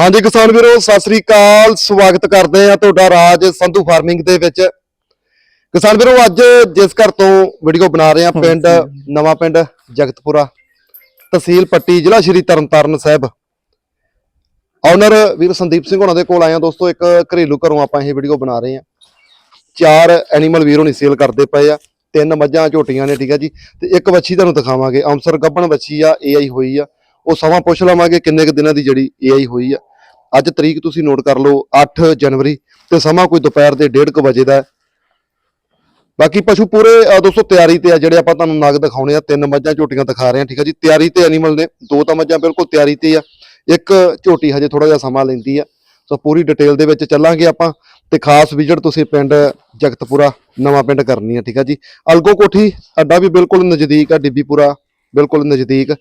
ਹਾਂਜੀ ਕਿਸਾਨ ਵੀਰੋ ਸਤਿ ਸ੍ਰੀ ਅਕਾਲ ਸਵਾਗਤ ਕਰਦੇ ਆ ਤੁਹਾਡਾ ਰਾਜ ਸੰਧੂ ਫਾਰਮਿੰਗ ਦੇ ਵਿੱਚ। ਕਿਸਾਨ ਵੀਰੋ ਅੱਜ ਜਿਸ ਘਰ ਤੋਂ ਵੀਡੀਓ ਬਣਾ ਰਹੇ ਆ ਪਿੰਡ ਨਵਾਂ ਪਿੰਡ ਜਗਤਪੁਰਾ ਤਹਿਸੀਲ ਪੱਟੀ ਜ਼ਿਲ੍ਹਾ ਸ਼੍ਰੀ ਤਰਨਤਾਰਨ ਸਾਹਿਬ। ਓਨਰ ਵੀਰ ਸੰਦੀਪ ਸਿੰਘ ਹੋਣਾ ਦੇ ਕੋਲ ਆਏ ਆ ਦੋਸਤੋ ਇੱਕ ਘਰੇਲੂ ਘਰੋਂ ਆਪਾਂ ਇਹ ਵੀਡੀਓ ਬਣਾ ਰਹੇ ਆ ਚਾਰ ਐਨੀਮਲ ਵੀਰੋ ਨਹੀਂ ਸੇਲ ਕਰਦੇ ਪਏ ਆ ਤਿੰਨ ਮੱਝਾਂ ਝੋਟੀਆਂ ਨੇ ਠੀਕ ਆ ਜੀ। ਤੇ ਇੱਕ ਵੱਛੀ ਤੁਹਾਨੂੰ ਦਿਖਾਵਾਂਗੇ ਅੰਸਰ ਗੱਬਣ ਵੱਛੀ ਆ ਏਆਈ ਹੋਈ ਆ। ਉਹ ਸਮਾਂ ਪੁੱਛ ਲਵਾਂਗੇ ਕਿੰਨੇ ਕੁ ਦਿਨਾਂ ਦੀ ਜਿਹੜੀ ਏਆਈ ਹੋਈ ਆ। ਅੱਜ ਤਰੀਕ ਤੁਸੀਂ ਨੋਟ ਕਰ ਲਓ 8 ਜਨਵਰੀ ਤੇ ਸਮਾਂ ਕੋਈ ਦੁਪਹਿਰ ਦੇ 1:30 ਵਜੇ ਦਾ ਬਾਕੀ ਪਸ਼ੂ ਪੂਰੇ ਦੋਸਤੋ ਤਿਆਰੀ ਤੇ ਆ, ਜਿਹੜੇ ਆਪਾਂ ਤੁਹਾਨੂੰ ਨਗ ਦਿਖਾਉਣੇ ਆ, ਤਿੰਨ ਮੱਝਾਂ ਝੋਟੀਆਂ ਦਿਖਾ ਰਹੇ ਆ ਠੀਕ ਆ ਜੀ। ਤਿਆਰੀ ਤੇ ਐਨੀਮਲ ਨੇ, ਦੋ ਤਾਂ ਮੱਝਾਂ ਬਿਲਕੁਲ ਤਿਆਰੀ ਤੇ ਆ, ਇੱਕ ਝੋਟੀ ਹਜੇ ਥੋੜਾ ਜਿਹਾ ਸਮਾਂ ਲੈਂਦੀ ਆ। ਸੋ ਪੂਰੀ ਡਿਟੇਲ ਦੇ ਵਿੱਚ ਚੱਲਾਂਗੇ ਆਪਾਂ ਤੇ ਖਾਸ ਵਿਜ਼ਿਟ ਤੁਸੀਂ ਪਿੰਡ ਜਗਤਪੁਰਾ, ਨਵਾਂ ਪਿੰਡ ਕਰਨੀ ਆ, ਠੀਕ ਆ ਜੀ। ਅਲਗੋ ਕੋਠੀ ਅੱਡਾ ਵੀ ਬਿਲਕੁਲ ਨਜ਼ਦੀਕ ਆ, ਡਿੱਬੀਪੁਰਾ, ਬਿਲਕੁਲ ਨਜ਼ਦੀਕ।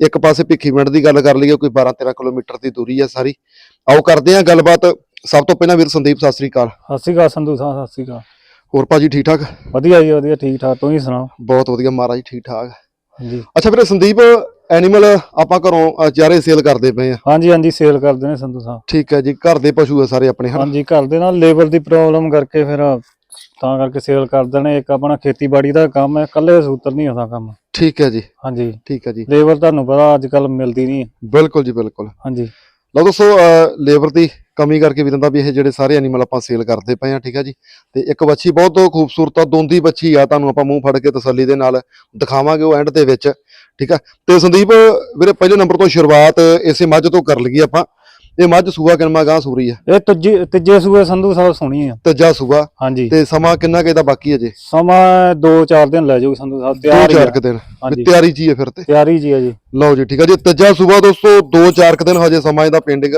ਇੱਕ ਪਾਸੇ ਭਿੱਖੀਵਿੰਡ ਦੀ ਗੱਲ ਕਰ ਲਈਏ ਕੋਈ 12 13 ਕਿਲੋਮੀਟਰ ਦੀ ਦੂਰੀ ਆ ਸਾਰੀ। ਆਓ ਕਰਦੇ ਆ ਗੱਲਬਾਤ। ਸਭ ਤੋਂ ਪਹਿਲਾਂ ਵੀਰ ਸੰਦੀਪ ਸਤਿ ਸ੍ਰੀ ਅਕਾਲ। ਸਤਿ ਸ਼੍ਰੀ ਅਕਾਲ ਸੰਧੂ ਸਾਹਿਬ ਸਤਿ ਸ਼੍ਰੀ ਅਕਾਲ। ਹੋਰ ਭਾਜੀ ਠੀਕ ਠਾਕ? ਵਧੀਆ ਜੀ ਵਧੀਆ ਠੀਕ ਠਾਕ। ਤੂੰ ਹੀ ਸੁਣਾ ਬਹੁਤ ਵਧੀਆ ਮਹਾਰਾਜ ਠੀਕ ਠਾਕ। ਹਾਂਜੀ। ਅੱਛਾ ਵੀਰੇ ਸੰਦੀਪ ਐਨੀਮਲ ਆਪਾਂ ਘਰੋਂ ਚਾਰੇ ਸੇਲ ਕਰਦੇ ਪਏ ਆ ਹਾਂਜੀ ਹਾਂਜੀ ਸੇਲ ਕਰਦੇ ਨੇ ਸੰਧੂ ਸਾਹਿਬ। ਠੀਕ ਹੈ ਜੀ ਘਰ ਦੇ ਪਸ਼ੂ ਆ ਸਾਰੇ ਆਪਣੇ ਹਾਂਜੀ ਘਰ ਦੇ ਨਾਲ ਲੇਬਰ ਦੀ ਪ੍ਰੋਬਲਮ ਕਰਕੇ ਫਿਰ ਤਾਂ ਕਰਕੇ ਸੇਲ ਕਰ ਦੇਣੇ। ਇੱਕ ਆਪਣਾ ਖੇਤੀਬਾੜੀ ਦਾ ਕੰਮ ਹੈ ਇਕੱਲੇ ਸੂਤਰ ਨਹੀਂ ਹੁੰਦਾ ਕੰਮ। ਠੀਕ ਹੈ ਜੀ। ਹਾਂਜੀ। ਠੀਕ ਹੈ ਜੀ। ਲੇਬਰ ਤੁਹਾਨੂੰ ਪਤਾ ਅੱਜ ਕੱਲ ਮਿਲਦੀ ਨਹੀਂ ਬਿਲਕੁਲ ਜੀ ਬਿਲਕੁਲ। ਹਾਂਜੀ। ਲਓ ਦੋਸਤੋ ਲੇਬਰ ਦੀ ਕਮੀ ਕਰਕੇ ਵੀਰਾਂ ਦਾ ਵੀ ਇਹ ਜਿਹੜੇ ਸਾਰੇ ਐਨੀਮਲ ਆਪਾਂ ਸੇਲ ਕਰਦੇ ਪਏ ਆ ਠੀਕ ਹੈ ਜੀ। ਤੇ ਇੱਕ ਬੱਚੀ ਬਹੁਤ ਖੂਬਸੂਰਤ ਆ ਦੋਂਦੀ ਬੱਚੀ ਆ ਤੁਹਾਨੂੰ ਆਪਾਂ ਮੂੰਹ ਫੜ ਕੇ ਤਸੱਲੀ ਦੇ ਨਾਲ ਦਿਖਾਵਾਂਗੇ ਉਹ ਐਂਡ ਦੇ ਵਿੱਚ ਠੀਕ ਆ ਤੇ ਸੰਦੀਪ ਵੀਰੇ ਪਹਿਲੇ ਨੰਬਰ ਤੋਂ ਸ਼ੁਰੂਆਤ ਇਸੇ ਮੱਝ ਤੋਂ ਕਰ ਲਈਏ ਆਪਾਂ। ਇਹ ਮੱਝ ਸੂਆ ਕਿੰਨਾ ਗਾਂ ਸੂਰੀ ਆ? ਇਹ ਤੀਜੇ ਤੀਜੇ ਸੂਏ ਸੰਧੂ ਸਾਹਿਬ ਸੁਣੀ ਆ। ਤੀਜਾ ਸੂਆ? ਹਾਂਜੀ। ਤੇ ਸਮਾਂ ਕਿੰਨਾ ਕੁ ਇਹਦਾ ਬਾਕੀ ਅਜੇ ਸਮਾਂ 2-4 ਦਿਨ ਲੈ ਜਾਊ ਸੰਧੂ ਸਾਹਿਬ ਤਿਆਰ ਹੀ ਚਾਰ ਆ। ਕੁ ਦਿਨ। ਹਾਂਜੀ। ਵੀ ਤਿਆਰੀ ਜੀ ਹੈ ਫਿਰ ਤੇ। ਤਿਆਰੀ ਜੀ ਆ ਜੀ। ਲਓ ਜੀ ਠੀਕ ਹੈ ਜੀ। ਤੀਜਾ ਸੂਬਾ ਦੋਸਤੋ 2-4 ਦਿਨ ਹਜੇ ਸਮਾਂ ਇਹਦਾ ਪੈਂਡਿੰਗ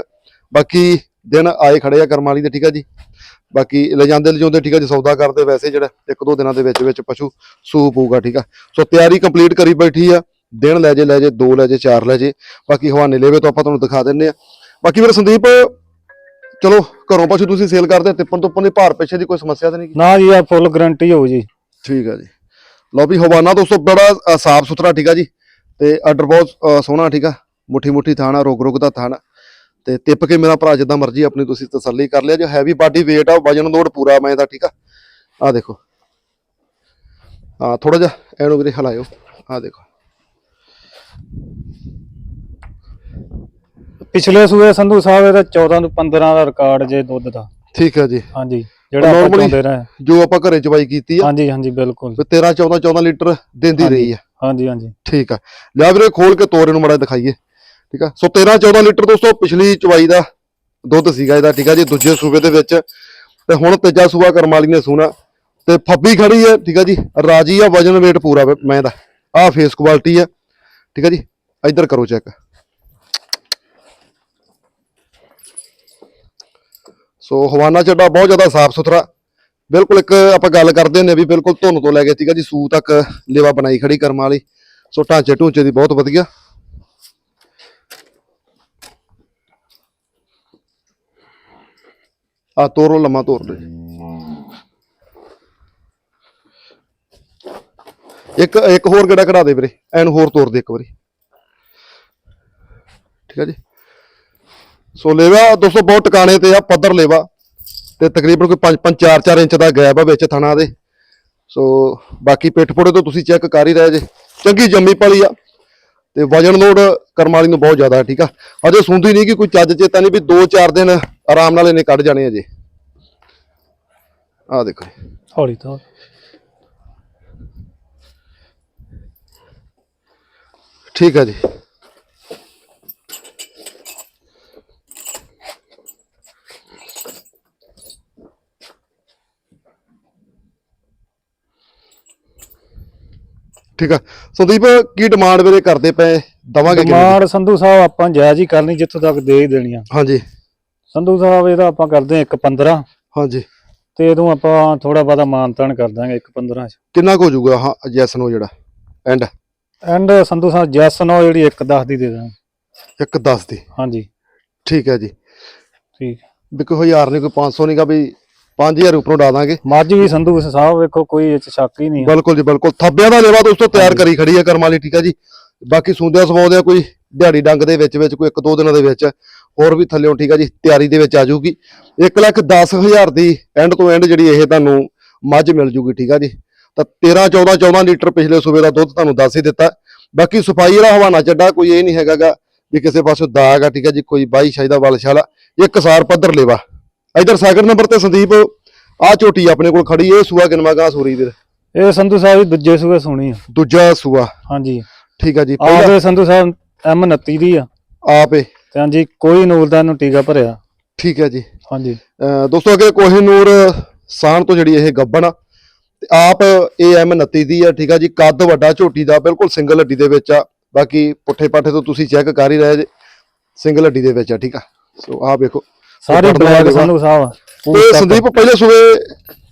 ਬਾਕੀ ਦਿਨ ਆਏ ਖੜੇ ਆ ਕਰਮ ਵਾਲੀ ਦੇ ਠੀਕ ਹੈ ਜੀ। ਬਾਕੀ ਲੈ ਜਾਂਦੇ ਲਿਜਾਉਂਦੇ ਠੀਕ ਹੈ ਜੀ ਸੌਦਾ ਕਰਦੇ ਵੈਸੇ ਜਿਹੜਾ ਇੱਕ ਦੋ ਦਿਨਾਂ ਦੇ ਵਿੱਚ ਵਿੱਚ ਪਸ਼ੂ ਸੂ ਪਊਗਾ ਠੀਕ ਆ। ਸੋ ਤਿਆਰੀ ਕੰਪਲੀਟ ਕਰੀ ਬੈਠੀ ਆ। ਦਿਨ ਲੈ ਜੇ ਲੈ ਜੇ ਦੋ ਲੈ ਜੇ ਚਾਰ ਲੈ ਜੇ। ਬਾਕੀ ਹਵਾਨੇ ਲੈਵੇ ਤੋਂ ਆਪਾਂ ਤੁਹਾਨੂੰ ਦਿਖਾ ਦਿੰਨੇ ਆ। ਬਾਕੀ ਮੇਰੇ ਸੰਦੀਪ ਚਲੋ ਘਰੋਂ ਪਸ਼ੂ ਤੁਸੀਂ ਸੇਲ ਕਰਦੇ ਤਿੱਪਣ ਤੁੱਪਣ ਦੀ ਭਾਰ ਪਿੱਛੇ ਦੀ ਕੋਈ ਸਮੱਸਿਆ ਤਾਂ ਨਹੀਂ ਨਾ ਜੀ ਆ ਫੁੱਲ ਗਾਰੰਟੀ ਹੋਊ ਜੀ। ਠੀਕ ਆ ਜੀ। ਲਓ ਵੀ ਹਵਾਨਾ ਦੋਸਤੋ ਬੜਾ ਸਾਫ਼ ਸੁਥਰਾ ਠੀਕ ਆ ਜੀ। ਤੇ ਆਰਡਰ ਬਹੁਤ ਸੋਹਣਾ ਠੀਕ ਆ। ਮੁੱਠੀ ਮੁੱਠੀ ਥਾਣਾ ਰੋਗ ਰੋਗ ਦਾ ਥਾਣਾ ਤੇ ਤਿੱਪ ਕੇ ਮੇਰਾ ਭਰਾ ਜਿੱਦਾਂ ਮਰਜ਼ੀ ਆਪਣੀ ਤੁਸੀਂ ਤਸੱਲੀ ਕਰ ਲਿਆ ਜੋ ਹੈਵੀ ਬਾਡੀ weight ਆ ਵਜਨ ਲੋਡ ਪੂਰਾ ਮੈਂ ਦਾ ਠੀਕ ਆ। ਆ ਦੇਖੋ। ਆ ਥੋੜਾ ਜਿਹਾ ਇਹਨੂੰ ਵੀਰੇ ਹਿਲਾਇਓ। ਆ ਦੇਖੋ। ਪਿਛਲੇ ਸੂਏ ਸੰਧੂ ਸਾਹਿਬ ਇਹਦਾ 14 ਤੋਂ 15 ਦਾ ਰਿਕਾਰਡ ਜੇ ਦੁੱਧ ਦਾ। ਠੀਕ ਆ ਜੀ। ਹਾਂਜੀ ਜਿਹੜਾ ਆਪਾਂ Normally- ਰਹੇ। ਜੋ ਆਪਾਂ ਘਰੇ ਚਵਾਈ ਕੀਤੀ ਆ ਹਾਂਜੀ ਹਾਂਜੀ ਬਿਲਕੁਲ। ਤੇ 13 14 14 ਲੀਟਰ ਦਿੰਦੀ ਰਹੀ ਆ। ਹਾਂਜੀ ਹਾਂਜੀ। ਠੀਕ ਆ। ਲਿਆ ਵੀਰੇ ਖੋਲ ਕੇ ਤੋਰ ਇਹਨੂੰ ਮੜਾ ਦਿਖਾਈਏ। ਠੀਕ ਆ? ਸੋ 13 14 ਲੀਟਰ ਦੋਸਤੋ ਪਿਛਲੀ ਚਵਾਈ ਦਾ ਦੁੱਧ ਸੀਗਾ ਇਹਦਾ ਠੀਕ ਆ ਜੀ ਦੂਜੇ ਸੂਬੇ ਦੇ ਵਿੱਚ। ਤੇ ਹੁਣ ਤੀਜਾ ਸੂਆ ਕਰਮ ਵਾਲੀ ਨੇ ਸੂਣਾ। ਤੇ ਫੱਬੀ ਖੜੀ ਹੈ ਠੀਕ ਆ ਜੀ ਰਾਜੀ ਆ ਵਜਨ weight ਪੂਰਾ ਵਾ ਮੈਂ ਦਾ। ਆਹ ਫੇਸ ਕੁਆਲਿਟੀ ਆ। ਠੀਕ ਆ ਜੀ ਇੱਧਰ ਕਰੋ ਚੈੱਕ ਸੋ ਹਵਾਨਾ ਚੱਡਾ ਬਹੁਤ ਜ਼ਿਆਦਾ ਸਾਫ਼ ਸੁਥਰਾ। ਬਿਲਕੁਲ ਇੱਕ ਆਪਾਂ ਗੱਲ ਕਰਦੇ ਨੇ ਵੀ ਬਿਲਕੁਲ ਧੁੰਨ ਤੋਂ ਲੈ ਕੇ ਸੀਗਾ ਜੀ, ਸੂ ਤੱਕ ਲੇਵਾ ਬਣਾਈ ਖੜੀ ਕਰਮ ਵਾਲੀ। ਸੋ ਢਾਂਚੇ ਢੂੰਚੇ ਦੀ ਬਹੁਤ ਵਧੀਆ। ਆ ਤੋਰੋ ਲੰਮਾ ਤੋਰ ਦੇ ਇੱਕ ਇੱਕ ਹੋਰ ਗੜਾ ਕਢਾ ਦੇ ਵੀਰੇ, ਐਨ ਹੋਰ ਤੋਰ ਦੇ ਇੱਕ ਵਾਰੀ। ਠੀਕ ਹੈ ਜੀ। ਸੋ ਲੇਵਾ ਦੋਸਤੋ ਬਹੁਤ ਟਿਕਾਣੇ ਤੇ ਆ ਪੱਧਰ ਲੇਵਾ। ਤੇ ਤਕਰੀਬਨ ਕੋਈ 5 5 4 4 ਇੰਚ ਦਾ ਗੈਪ ਆ ਵਿੱਚ ਥਣਾ ਦੇ। ਸੋ ਬਾਕੀ ਪਿੱਠ ਪੋੜੇ ਤੋਂ ਤੁਸੀਂ ਚੈੱਕ ਕਰ ਹੀ ਰਹੇ ਜੇ। ਚੰਗੀ ਜੰਮੀ ਪਲੀ ਆ। ਤੇ ਵਜਨ ਲੋਡ ਕਰਮ ਵਾਲੀ ਨੂੰ ਬਹੁਤ ਜ਼ਿਆਦਾ ਠੀਕ ਆ? ਅਜੇ ਸੁਣਦੀ ਨਹੀਂ ਕਿ ਕੋਈ ਚੱਜ ਚੇਤਾ ਨਹੀਂ ਵੀ 2-4 ਦਿਨ ਆਰਾਮ ਨਾਲ ਇਹਨੇ ਕੱਢ ਜਾਣੇ ਅਜੇ ਆ ਦੇਖੋ ਜੀ। ਹੌਲੀ ਤੋਂ ਠੀਕ ਆ ਜੀ। ਠੀਕ ਆ। ਸੰਦੀਪ ਕੀ ਡਿਮਾਂਡ ਵੀਰੇ ਕਰਦੇ ਪਏ? ਦਵਾਂਗੇ ਦੀ? ਡਿਮਾਂਡ ਸੰਧੂ ਸਾਹਿਬ ਆਪਾਂ ਜਾਇਜ਼ ਹੀ ਕਰਨੀ ਜਿੱਥੋਂ ਤੱਕ ਦੇ ਹੀ ਦੇਣੀ ਆ। ਹਾਂਜੀ। ਸੰਧੂ ਸਾਹਿਬ ਇਹਦਾ ਆਪਾਂ ਕਰਦੇ ਆ 1.15 ਹਾਂਜੀ। ਤੇ ਇਹਦੋਂ ਆਪਾਂ ਥੋੜਾ ਬਹੁਤਾ ਮਾਨਤਾਨ ਕਰ ਦਾਂਗੇ 1.15 ਚ। ਕਿੰਨਾ ਕੁ ਹੋ ਜਾਊਗਾ ਹਾਂ ਜੈਸ ਨੂੰ ਜਿਹੜਾ? ਐਂਡ ਐਂਡ ਸੰਧੂ ਸਾਹਿਬ ਜੈਸ ਨੋ ਜਿਹੜੀ 1.10 ਦੀ ਦੇ ਦਾਂਗੇ। ਇੱਕ 10 ਦੀ। ਹਾਂਜੀ। ਠੀਕ ਹੈ ਜੀ। ਠੀਕ। ਵੀ ਕੋਈ ਹਜ਼ਾਰ ਨਹੀਂ ਕੋਈ 500 ਨਹੀਂ ਗਾ ਵੀ 5000 ਉੱਪਰੋਂ ਡਾ ਦਾਂਗੇ। ਮੱਝ ਵੀ ਸੰਧੂ ਸਾਹਿਬ ਵੇਖੋ ਕੋਈ ਇਹ ਚ ਸ਼ੱਕ ਹੀ ਨਹੀਂ ਆ। ਬਿਲਕੁਲ ਜੀ ਬਿਲਕੁਲ। ਥੱਬਿਆਂ ਦਾ ਲੇਵਾ ਦੋਸਤੋ ਤਿਆਰ ਕਰੀ ਖੜੀ ਹੈ ਕਰਮ ਵਾਲੀ ਠੀਕ ਹੈ ਜੀ। ਬਾਕੀ ਸੁੰਦਿਆ ਸਵਾਉਂਦੇ ਆ ਕੋਈ ਦਿਹਾੜੀ ਡੰਗ ਦੇ ਵਿੱਚ ਵਿੱਚ ਕੋਈ ਇੱਕ ਦੋ ਦਿਨਾਂ ਦੇ ਵਿੱਚ। ਹੋਰ ਵੀ ਥੱਲਿਓਂ ਠੀਕ ਆ ਜੀ ਤਿਆਰੀ ਦੇ ਵਿੱਚ ਆ ਜਾਊਗੀ। 1 ਲੱਖ 10 ਹਜ਼ਾਰ ਦੀ ਐਂਡ ਤੋਂ ਐਂਡ ਜਿਹੜੀ ਇਹ ਤੁਹਾਨੂੰ ਮੱਝ ਮਿਲ ਜੂਗੀ ਠੀਕ ਆ ਜੀ। ਤਾਂ 13 14 14 ਲੀਟਰ ਪਿਛਲੇ ਸੂਬੇ ਦਾ ਦੁੱਧ ਤੁਹਾਨੂੰ ਦੱਸ ਹੀ ਦਿੱਤਾ। ਬਾਕੀ ਸਫ਼ਾਈ ਵਾਲਾ ਹਵਾਨਾ ਚੱਡਾ ਕੋਈ ਇਹ ਨਹੀਂ ਹੈਗਾਗਾ ਵੀ ਕਿਸੇ ਪਾਸੋਂ ਦਾਗ ਆ ਠੀਕ ਆ ਜੀ ਕੋਈ ਬਾਈ ਸ਼ਾਇਦਾ ਦਾ ਵਲਸ਼ਾਲਾ ਇੱਕ ਸਾਰ ਪੱਧਰ ਲੇਵਾ। ਇਧਰ ਸਾਗਰ ਨੰਬਰ ਤੇ ਸੰਦੀਪ ਆ ਝੋਟੀ ਆਪਣੇ ਕੋਲ ਖੜੀ ਇਹ ਸੂਆ ਕਿਨਮਾ ਗਾਂ ਸੂਰੀ ਵੀਰ? ਇਹ ਸੰਧੂ ਸਾਹਿਬ ਜੀ ਦੂਜੇ ਸੂਏ ਸੁਣੀ ਆ। ਦੂਜਾ ਸੂਆ। ਹਾਂਜੀ। ਠੀਕ ਆ ਜੀ ਪਹਿਲਾ ਆਪਦੇ ਸੰਧੂ ਸਾਹਿਬ M29 ਦੀ ਆ। ਆਪੇ ਤੇ ਹਾਂਜੀ ਕੋਈ ਨੂਰ ਦਾ ਨੂੰ ਟੀਕਾ ਭਰਿਆ। ਠੀਕ ਹੈ ਜੀ। ਹਾਂਜੀ। ਅਹ ਦੋਸਤੋ ਅੱਗੇ ਕੋਹਿਨੂਰ ਸਾਨ ਤੋਂ ਜਿਹੜੀ ਇਹ ਗੱਬਣ ਆ ਤੇ ਆਪ AM 29 ਦੀ ਆ ਠੀਕ ਆ ਜੀ। ਕੱਦ ਵੱਡਾ ਝੋਟੀ ਦਾ ਬਿਲਕੁਲ ਸਿੰਗਲ ਹੱਡੀ ਦੇ ਵਿੱਚ ਆ। ਬਾਕੀ ਪੁੱਠੇ ਪਾਠੇ ਤੋਂ ਤੁਸੀਂ ਚੈੱਕ ਕਰ ਹੀ ਰਹੇ ਜੇ ਸਿੰਗਲ ਹੱਡੀ ਦੇ ਵਿੱਚ ਆ ਠੀਕ ਆ। ਸੋ ਆਹ ਵੇਖੋ। ਸਾਰੇ ਬਲੈਕ। ਸੰਧੂ ਸਾਹਿਬ ਤੇ। ਸੰਦੀਪ ਪਹਿਲੇ ਸੂਏ